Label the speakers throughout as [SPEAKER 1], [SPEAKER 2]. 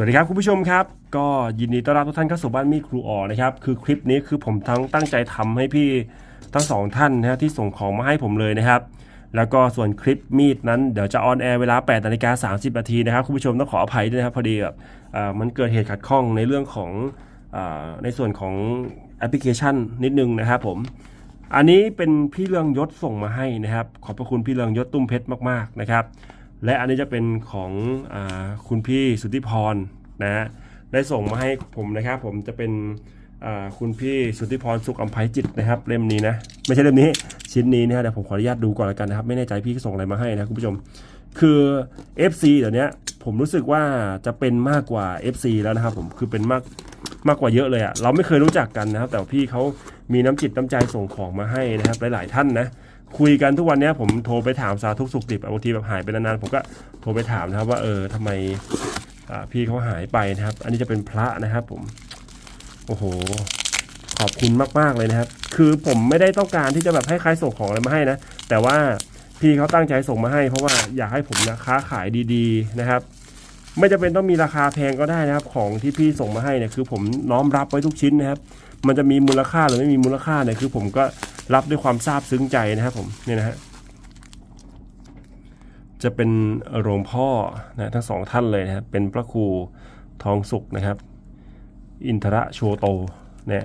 [SPEAKER 1] สวัสดีครับคุณผู้ชมครับ ก็ยินดีต้อนรับทุกท่านเข้าสู่บ้านมีครูอ๋อนะครับคือคลิปนี้คือผมทั้งตั้งใจทำให้พี่ทั้งสองท่านนะที่ส่งของมาให้ผมเลยนะครับ แล้วก็ส่วนคลิปมีดนั้นเดี๋ยวจะออนแอร์เวลา8นาฬิกา30นาทีนะครับคุณผู้ชมต้องขออภัยด้วยนะครับพอดีแบบอ่ามันเกิดเหตุขัดข้องในเรื่องของอาในส่วนของแอปพลิเคชันนิดนึงนะครับผมอันนี้เป็นพี่เรืองยศส่งมาให้นะครับ ขอบพระคุณพี่เรืองยศตุ้มเพชรมากๆนะครับ และอันนี้จะเป็นของอคุณพี่สุทธิพรนะฮะได้ส่งมาให้ผมนะครับ ผมจะเป็นคุณพี่สุทธิพรสุขอัมภัยจิตนะครับ เล่มนี้นะ ไม่ใช่เล่มนี้ชิ้นนี้นะฮะเดี๋ยวผมขออนุญาตดูก่อนแล้วกันนะครับ ไม่แน่ใจพี่ส่งอะไรมาให้นะคุณผู้ชม คือ FC เดี๋ยวนี้ผมรู้สึกว่าจะเป็นมากกว่า FC แล้วนะครับ ผมคือเป็นมากมากกว่าเยอะเลยอะเราไม่เคยรู้จักกันนะครับ แต่ว่าพี่เขามีน้ำจิตน้ำใจส่งของมาให้นะครับ หลาย ๆ ท่านนะ คุยกันทุกวันเนี้ยผมโทรไปถามสาทุกสุขดิบบางทีแบบหายไปนานๆผมก็โทรไปถามนะครับว่าเออทำไมพี่เขาหายไปนะครับ อันนี้จะเป็นพระนะครับ ผม โอ้โห ขอบคุณมากๆเลยนะครับ คือผมไม่ได้ต้องการที่จะแบบให้ใครส่งของอะไรมาให้นะ แต่ว่าพี่เขาตั้งใจส่งมาให้เพราะว่าอยากให้ผมนะค้าขายดี ๆ นะครับ ไม่จำเป็นต้องมีราคาแพงก็ได้นะครับ ของที่พี่ส่งมาให้เนี่ยคือ ผมน้อมรับไว้ทุกชิ้นนะครับ มันจะมีมูลค่าหรือไม่มีมูลค่าเนี่ยคือ ผมก็รับด้วยความซาบซึ้งใจนะครับ ผมเนี่ยนะฮะจะเป็นหลวงพ่อนะทั้งสองท่านเลยนะครับเป็นพระครูทองสุขนะครับ อินทระโชโตเนี่ย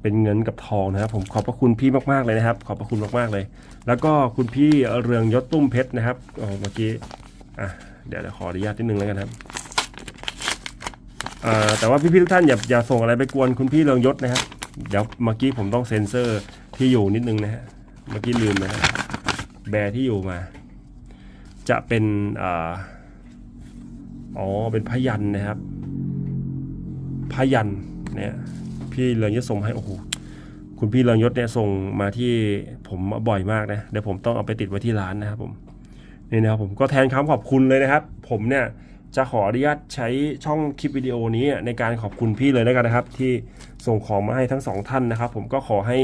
[SPEAKER 1] เป็นเงินกับทองนะครับ ผมขอบพระคุณพี่มากๆเลยนะครับ ขอบพระคุณมากๆเลย แล้วก็คุณพี่เรืองยศตุ้มเพชรนะครับโอ้เมื่อกี้อะ เดี๋ยวขออนุญาตนิดนึงแล้วกันครับแต่ว่าพี่ๆทุกท่านอย่าอย่าส่งอะไรไปกวนคุณพี่เรืองยศนะครับเดี๋ยวเมื่อกี้ผมต้องเซ็นเซอร์ที่อยู่นิดนึงนะฮะเมื่อกี้ลืมนะครับแบร์ที่อยู่มา จะเป็นอ๋อเป็นพยันนะครับพยันเนี่ยพี่เรืองยศส่งให้โอ้โหคุณพี่เรืองยศเนี่ยส่งมาที่ผมบ่อยมากนะเดี๋ยวผมต้องเอาไปติดไว้ที่ร้านนะครับผม นี่นะครับผมก็แทนคำขอบคุณเลยนะครับ ผมเนี่ยจะขออนุญาตใช้ช่องคลิปวิดีโอนี้ในการขอบคุณพี่เลยแล้วกันนะครับ ที่ส่งของมาให้ทั้งสองท่านนะครับ ผมก็ขอให้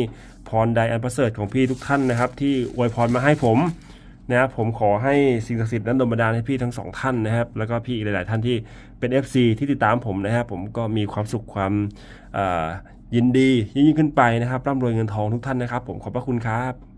[SPEAKER 1] พรใดอันประเสริฐของพี่ทุกท่านนะครับ ที่อวยพรมาให้ผมนะครับผมขอให้สิ่งศักดิ์สิทธิ์นั้นดลบันดาลให้พี่ทั้งสองท่านนะครับ แล้วก็พี่อีกหลาย ๆ ท่านที่เป็น FC ที่ติดตามผมนะครับ ผมก็มีความสุขความยินดียิ่งขึ้นไปนะครับร่ำรวยเงินทองทุกท่านนะครับ ผมขอบพระคุณครับ